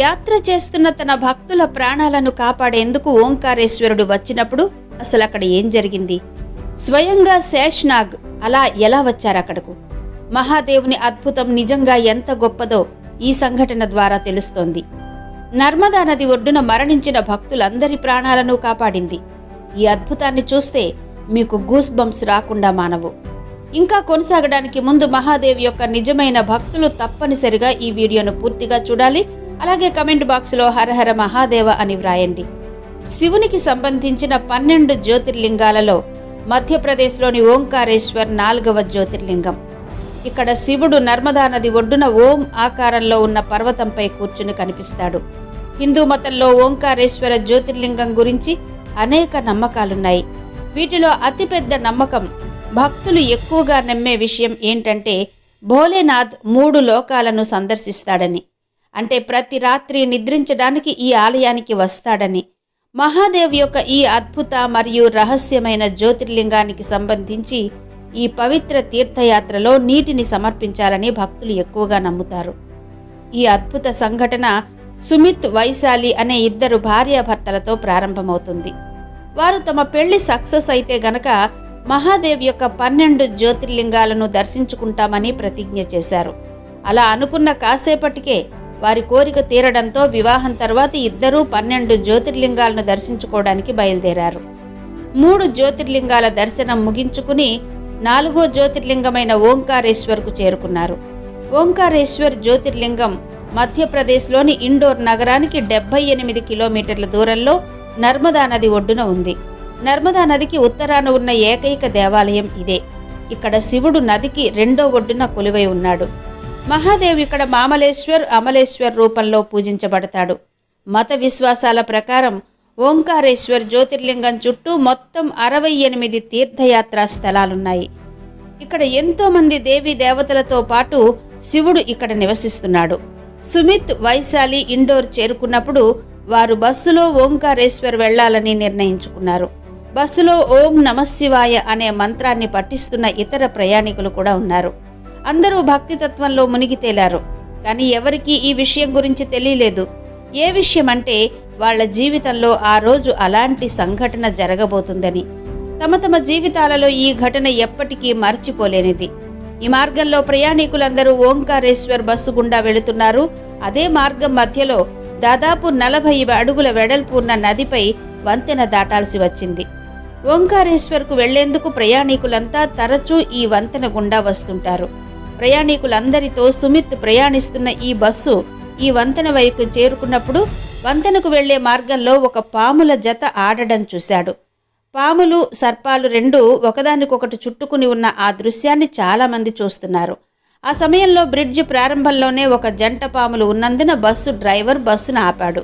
యాత్ర చేస్తున్న తన భక్తుల ప్రాణాలను కాపాడేందుకు ఓంకారేశ్వరుడు వచ్చినప్పుడు అసలు అక్కడ ఏం జరిగింది? స్వయంగా శేష్నాగ్ అలా ఎలా వచ్చారక్కడకు మహాదేవుని అద్భుతం నిజంగా ఎంత గొప్పదో ఈ సంఘటన ద్వారా తెలుస్తోంది. నర్మదా నది ఒడ్డున మరణించిన భక్తులందరి ప్రాణాలను కాపాడింది. ఈ అద్భుతాన్ని చూస్తే మీకు గూస్ బంప్స్ రాకుండా మానవు. ఇంకా కొనసాగడానికి ముందు మహాదేవ్ యొక్క నిజమైన భక్తులు తప్పనిసరిగా ఈ వీడియోను పూర్తిగా చూడాలి. అలాగే కమెంట్ బాక్స్లో హరహర మహాదేవ అని వ్రాయండి. శివునికి సంబంధించిన పన్నెండు జ్యోతిర్లింగాలలో మధ్యప్రదేశ్లోని ఓంకారేశ్వర్ నాలుగవ జ్యోతిర్లింగం. ఇక్కడ శివుడు నర్మదా నది ఒడ్డున ఓం ఆకారంలో ఉన్న పర్వతంపై కూర్చుని కనిపిస్తాడు. హిందూ మతంలో ఓంకారేశ్వర జ్యోతిర్లింగం గురించి అనేక నమ్మకాలున్నాయి. వీటిలో అతిపెద్ద నమ్మకం భక్తులు ఎక్కువగా నమ్మే విషయం ఏంటంటే భోలేనాథ్ మూడు లోకాలను సందర్శిస్తాడని. అంటే ప్రతి రాత్రి నిద్రించడానికి ఈ ఆలయానికి వస్తాడని. మహాదేవ్ యొక్క ఈ అద్భుత మరియు రహస్యమైన జ్యోతిర్లింగానికి సంబంధించి ఈ పవిత్ర తీర్థయాత్రలో నీటిని సమర్పించాలని భక్తులు ఎక్కువగా నమ్ముతారు. ఈ అద్భుత సంఘటన సుమిత్ వైశాలి అనే ఇద్దరు భార్యాభర్తలతో ప్రారంభమవుతుంది. వారు తమ పెళ్ళి సక్సెస్ అయితే గనక మహాదేవ్ యొక్క పన్నెండు జ్యోతిర్లింగాలను దర్శించుకుంటామని ప్రతిజ్ఞ చేశారు. అలా అనుకున్న కాసేపటికే వారి కోరిక తీరడంతో వివాహం తర్వాత ఇద్దరూ పన్నెండు జ్యోతిర్లింగాలను దర్శించుకోవడానికి బయలుదేరారు. మూడు జ్యోతిర్లింగాల దర్శనం ముగించుకుని నాలుగో జ్యోతిర్లింగమైన ఓంకారేశ్వర్కు చేరుకున్నారు. ఓంకారేశ్వర్ జ్యోతిర్లింగం మధ్యప్రదేశ్లోని ఇండోర్ నగరానికి డెబ్బై ఎనిమిది కిలోమీటర్ల దూరంలో నర్మదా నది ఒడ్డున ఉంది. నర్మదా నదికి ఉత్తరాన ఉన్న ఏకైక దేవాలయం ఇదే. ఇక్కడ శివుడు నదికి రెండో ఒడ్డున కొలువై ఉన్నాడు. మహాదేవ్ ఇక్కడ మామలేశ్వర్ అమలేశ్వర్ రూపంలో పూజించబడతాడు. మత విశ్వాసాల ప్రకారం ఓంకారేశ్వర్ జ్యోతిర్లింగం చుట్టూ మొత్తం అరవై ఎనిమిది తీర్థయాత్రా స్థలాలున్నాయి. ఇక్కడ ఎంతోమంది దేవీ దేవతలతో పాటు శివుడు ఇక్కడ నివసిస్తున్నాడు. సుమిత్ వైశాలి ఇండోర్ చేరుకున్నప్పుడు వారు బస్సులో ఓంకారేశ్వర్ వెళ్ళాలని నిర్ణయించుకున్నారు. బస్సులో ఓం నమశివాయ అనే మంత్రాన్ని పఠిస్తున్న ఇతర ప్రయాణికులు కూడా ఉన్నారు. అందరూ భక్తి తత్వంలో మునిగి తేలారు. కానీ ఎవరికీ ఈ విషయం గురించి తెలియలేదు. ఏ విషయం అంటే వాళ్ళ జీవితంలో ఆ రోజు అలాంటి సంఘటన జరగబోతుందని. తమ తమ జీవితాలలో ఈ ఘటన ఎప్పటికీ మర్చిపోలేనిది. ఈ మార్గంలో ప్రయాణికులందరూ ఓంకారేశ్వర్ బస్సు గుండా వెళుతున్నారు. అదే మార్గం మధ్యలో దాదాపు నలభై అడుగుల వెడల్పు ఉన్న నదిపై వంతెన దాటాల్సి వచ్చింది. ఓంకారేశ్వర్కు వెళ్ళేందుకు ప్రయాణికులంతా తరచూ ఈ వంతెన గుండా వస్తుంటారు. ప్రయాణికులందరితో సుమిత్ ప్రయాణిస్తున్న ఈ బస్సు ఈ వంతెన వైపు చేరుకున్నప్పుడు వంతెనకు వెళ్ళే మార్గంలో ఒక పాముల జత ఆడడం చూశాడు. పాములు సర్పాలు రెండు ఒకదానికొకటి చుట్టుకుని ఉన్న ఆ దృశ్యాన్ని చాలామంది చూస్తున్నారు. ఆ సమయంలో బ్రిడ్జ్ ప్రారంభంలోనే ఒక జంట పాములు ఉన్నందున బస్సు డ్రైవర్ బస్సును ఆపాడు.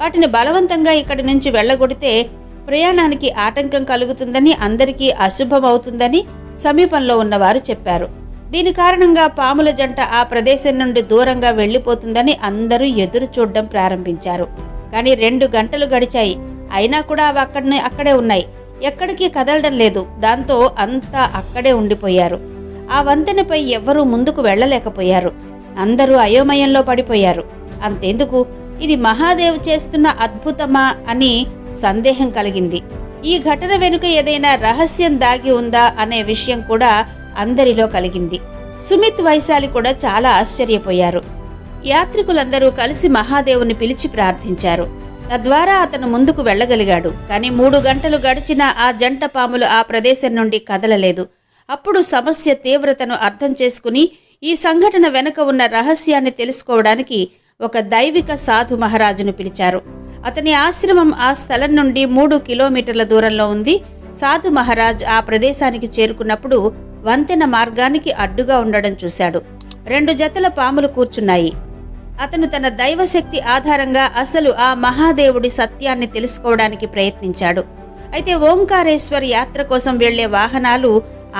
వాటిని బలవంతంగా ఇక్కడి నుంచి వెళ్ళగొడితే ప్రయాణానికి ఆటంకం కలుగుతుందని అందరికీ అశుభమవుతుందని సమీపంలో ఉన్నవారు చెప్పారు. దీని కారణంగా పాముల జంట ఆ ప్రదేశం నుండి దూరంగా వెళ్ళిపోతుందని అందరూ ఎదురు చూడడం ప్రారంభించారు. కానీ రెండు గంటలు గడిచాయి. అయినా కూడా అవి అక్కడనే అక్కడే ఉన్నాయి. ఎక్కడికి కదలడం లేదు. దాంతో అంతా అక్కడే ఉండిపోయారు. ఆ వంతెనపై ఎవ్వరూ ముందుకు వెళ్ళలేకపోయారు. అందరూ అయోమయంలో పడిపోయారు. అంతెందుకు? ఇది మహాదేవ్ చేస్తున్న అద్భుతమా అని సందేహం కలిగింది. ఈ ఘటన వెనుక ఏదైనా రహస్యం దాగి ఉందా అనే విషయం కూడా అందరిలో కలిగింది. సుమిత్ వైశాలి కూడా చాలా ఆశ్చర్యపోయారు. యాత్రికులందరూ కలిసి మహాదేవుని పిలిచి ప్రార్థించారు. తద్వారా అతను ముందుకు వెళ్ళగలిగాడు. కానీ మూడు గంటలు గడిచిన ఆ జంట పాములు ఆ ప్రదేశం నుండి కదలలేదు. అప్పుడు సమస్య తీవ్రతను అర్థం చేసుకుని ఈ సంఘటన వెనుక ఉన్న రహస్యాన్ని తెలుసుకోవడానికి ఒక దైవిక సాధు మహారాజును పిలిచారు. అతని ఆశ్రమం ఆ స్థలం నుండి మూడు కిలోమీటర్ల దూరంలో ఉంది. సాధు మహారాజ్ ఆ ప్రదేశానికి చేరుకున్నప్పుడు వంతెన మార్గానికి అడ్డుగా ఉండడం చూశాడు. రెండు జతల పాములు కూర్చున్నాయి. అతను తన దైవశక్తి ఆధారంగా అసలు ఆ మహాదేవుడి సత్యాన్ని తెలుసుకోవడానికి ప్రయత్నించాడు. అయితే ఓంకారేశ్వర్ యాత్ర కోసం వెళ్ళే వాహనాలు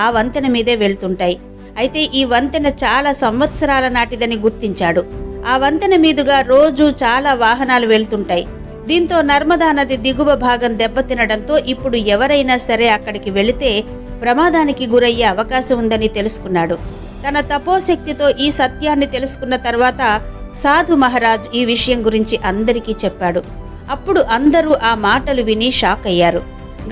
ఆ వంతెన మీదే వెళ్తుంటాయి. అయితే ఈ వంతెన చాలా సంవత్సరాల నాటిదని గుర్తించాడు. ఆ వంతెన మీదుగా రోజు చాలా వాహనాలు వెళ్తుంటాయి. దీంతో నర్మదా నది దిగువ భాగం దెబ్బతినడంతో ఇప్పుడు ఎవరైనా సరే అక్కడికి వెళితే ప్రమాదానికి గురయ్యే అవకాశం ఉందని తెలుసుకున్నాడు. తన తపోశక్తితో ఈ సత్యాన్ని తెలుసుకున్న తర్వాత సాధు మహారాజ్ ఈ విషయం గురించి అందరికీ చెప్పాడు. అప్పుడు అందరూ ఆ మాటలు విని షాక్ అయ్యారు.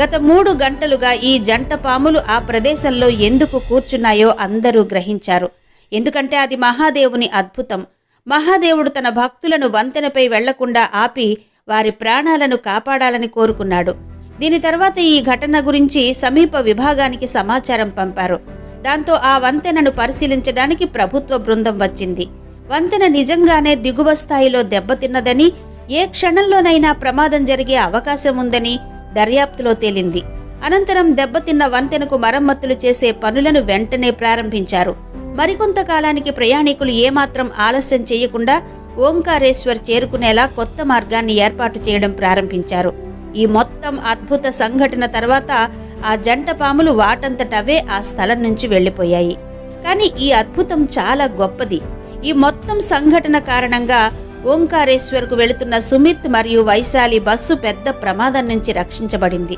గత మూడు గంటలుగా ఈ జంట పాములు ఆ ప్రదేశంలో ఎందుకు కూర్చున్నాయో అందరూ గ్రహించారు. ఎందుకంటే అది మహాదేవుని అద్భుతం. మహాదేవుడు తన భక్తులను వంతెనపై వెళ్ళకుండా ఆపి వారి ప్రాణాలను కాపాడాలని కోరుకున్నాడు. దీని తర్వాత ఈ ఘటన గురించి సమీప విభాగానికి సమాచారం పంపారు. దాంతో ఆ వంతెనను పరిశీలించడానికి ప్రభుత్వ బృందం వచ్చింది. వంతెన నిజంగానే దిగువ స్థాయిలో దెబ్బతిన్నదని ఏ క్షణంలోనైనా ప్రమాదం జరిగే అవకాశం ఉందని దర్యాప్తులో తేలింది. అనంతరం దెబ్బతిన్న వంతెనకు మరమ్మతులు చేసే పనులను వెంటనే ప్రారంభించారు. మరికొంత కాలానికి ప్రయాణికులు ఏమాత్రం ఆలస్యం చేయకుండా ఓంకారేశ్వర్ చేరుకునేలా కొత్త మార్గాన్ని ఏర్పాటు చేయడం ప్రారంభించారు. ఈ మొత్తం అద్భుత సంఘటన తర్వాత ఆ జంట పాములు వాటంతటవే ఆ స్థలం నుంచి వెళ్ళిపోయాయి. కానీ ఈ అద్భుతం చాలా గొప్పది. ఈ మొత్తం సంఘటన కారణంగా ఓంకారేశ్వర్కు వెళుతున్న సుమిత్ మరియు వైశాలి బస్సు పెద్ద ప్రమాదం నుంచి రక్షించబడింది.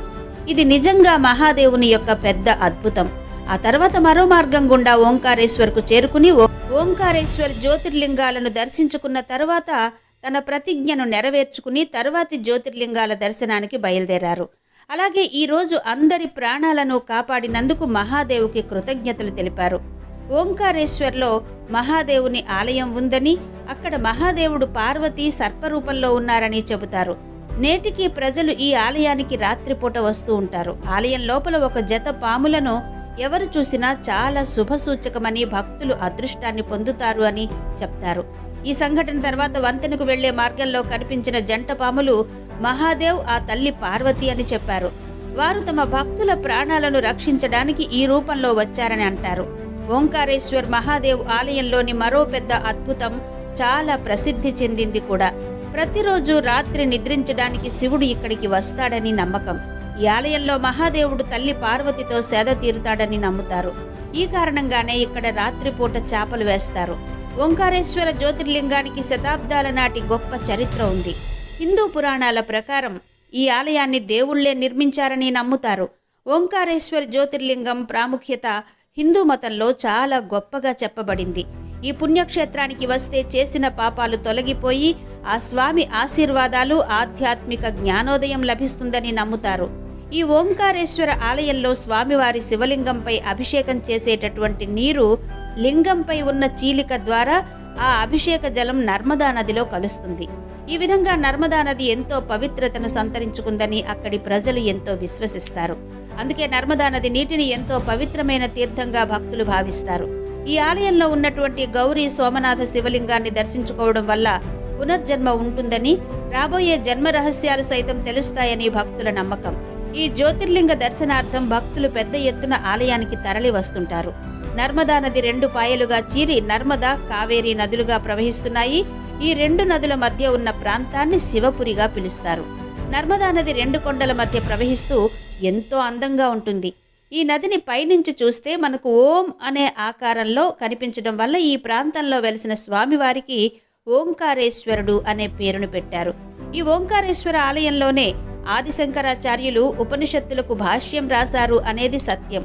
ఇది నిజంగా మహాదేవుని యొక్క పెద్ద అద్భుతం. ఆ తర్వాత మరో మార్గం గుండా ఓంకారేశ్వర్కు చేరుకుని ఓ- ఓంకారేశ్వర్ జ్యోతిర్లింగాలను దర్శించుకున్న తర్వాత తన ప్రతిజ్ఞను నెరవేర్చుకుని తర్వాతి జ్యోతిర్లింగాల దర్శనానికి బయలుదేరారు. అలాగే ఈరోజు అందరి ప్రాణాలను కాపాడినందుకు మహాదేవుకి కృతజ్ఞతలు తెలిపారు. ఓంకారేశ్వర్లో మహాదేవుని ఆలయం ఉందని అక్కడ మహాదేవుడు పార్వతి సర్పరూపంలో ఉన్నారని చెబుతారు. నేటికి ప్రజలు ఈ ఆలయానికి రాత్రిపూట వస్తూ ఉంటారు. ఆలయం లోపల ఒక జత పాములను ఎవరు చూసినా చాలా శుభసూచకమని భక్తులు అదృష్టాన్ని పొందుతారు అని చెప్తారు. ఈ సంఘటన తర్వాత వంతెనకు వెళ్ళే మార్గంలో కనిపించిన జంట పాములు మహాదేవ్ ఆ తల్లి పార్వతి అని చెప్పారు. వారు తమ భక్తుల ప్రాణాలను రక్షించడానికి ఈ రూపంలో వచ్చారని అంటారు. ఓంకారేశ్వర్ మహాదేవ్ ఆలయంలోని మరో పెద్ద అద్భుతం చాలా ప్రసిద్ధి చెందింది కూడా. ప్రతిరోజు రాత్రి నిద్రించడానికి శివుడు ఇక్కడికి వస్తాడని నమ్మకం. ఈ ఆలయంలో మహాదేవుడు తల్లి పార్వతితో సేద తీరుతాడని నమ్ముతారు. ఈ కారణంగానే ఇక్కడ రాత్రిపూట చేపలు వేస్తారు. ఓంకారేశ్వర జ్యోతిర్లింగానికి శతాబ్దాల నాటి గొప్ప చరిత్ర ఉంది. హిందూ పురాణాల ప్రకారం ఈ ఆలయాన్ని దేవుళ్ళే నిర్మించారని నమ్ముతారు. ఓంకారేశ్వర జ్యోతిర్లింగం ప్రాముఖ్యత హిందూ మతంలో చాలా గొప్పగా చెప్పబడింది. ఈ పుణ్యక్షేత్రానికి వస్తే చేసిన పాపాలు తొలగిపోయి ఆ స్వామి ఆశీర్వాదాలు ఆధ్యాత్మిక జ్ఞానోదయం లభిస్తుందని నమ్ముతారు. ఈ ఓంకారేశ్వర ఆలయంలో స్వామివారి శివలింగంపై అభిషేకం చేసేటటువంటి నీరు లింగంపై ఉన్న చీలిక ద్వారా ఆ అభిషేక జలం నర్మదా నదిలో కలుస్తుంది. ఈ విధంగా నర్మదా నది ఎంతో పవిత్రతను సంతరించుకుందని అక్కడి ప్రజలు ఎంతో విశ్వసిస్తారు. అందుకే నర్మదా నది నీటిని ఎంతో పవిత్రమైన తీర్థంగా భక్తులు భావిస్తారు. ఈ ఆలయంలో ఉన్నటువంటి గౌరీ సోమనాథ శివలింగాన్ని దర్శించుకోవడం వల్ల పునర్జన్మ ఉంటుందని రాబోయే జన్మ రహస్యాలు సైతం తెలుస్తాయని భక్తుల నమ్మకం. ఈ జ్యోతిర్లింగ దర్శనార్థం భక్తులు పెద్ద ఎత్తున ఆలయానికి తరలి వస్తుంటారు నర్మదా నది రెండు పాయలుగా చీరి నర్మదా కావేరీ నదులుగా ప్రవహిస్తున్నాయి. ఈ రెండు నదుల మధ్య ఉన్న ప్రాంతాన్ని శివపురిగా పిలుస్తారు. నర్మదా నది రెండు కొండల మధ్య ప్రవహిస్తూ ఎంతో అందంగా ఉంటుంది. ఈ నదిని పైనుంచి చూస్తే మనకు ఓం అనే ఆకారంలో కనిపించడం వల్ల ఈ ప్రాంతంలో వెలిసిన స్వామివారికి ఓంకారేశ్వరుడు అనే పేరును పెట్టారు. ఈ ఓంకారేశ్వర ఆలయంలోనే ఆదిశంకరాచార్యులు ఉపనిషత్తులకు భాష్యం రాశారు అనేది సత్యం.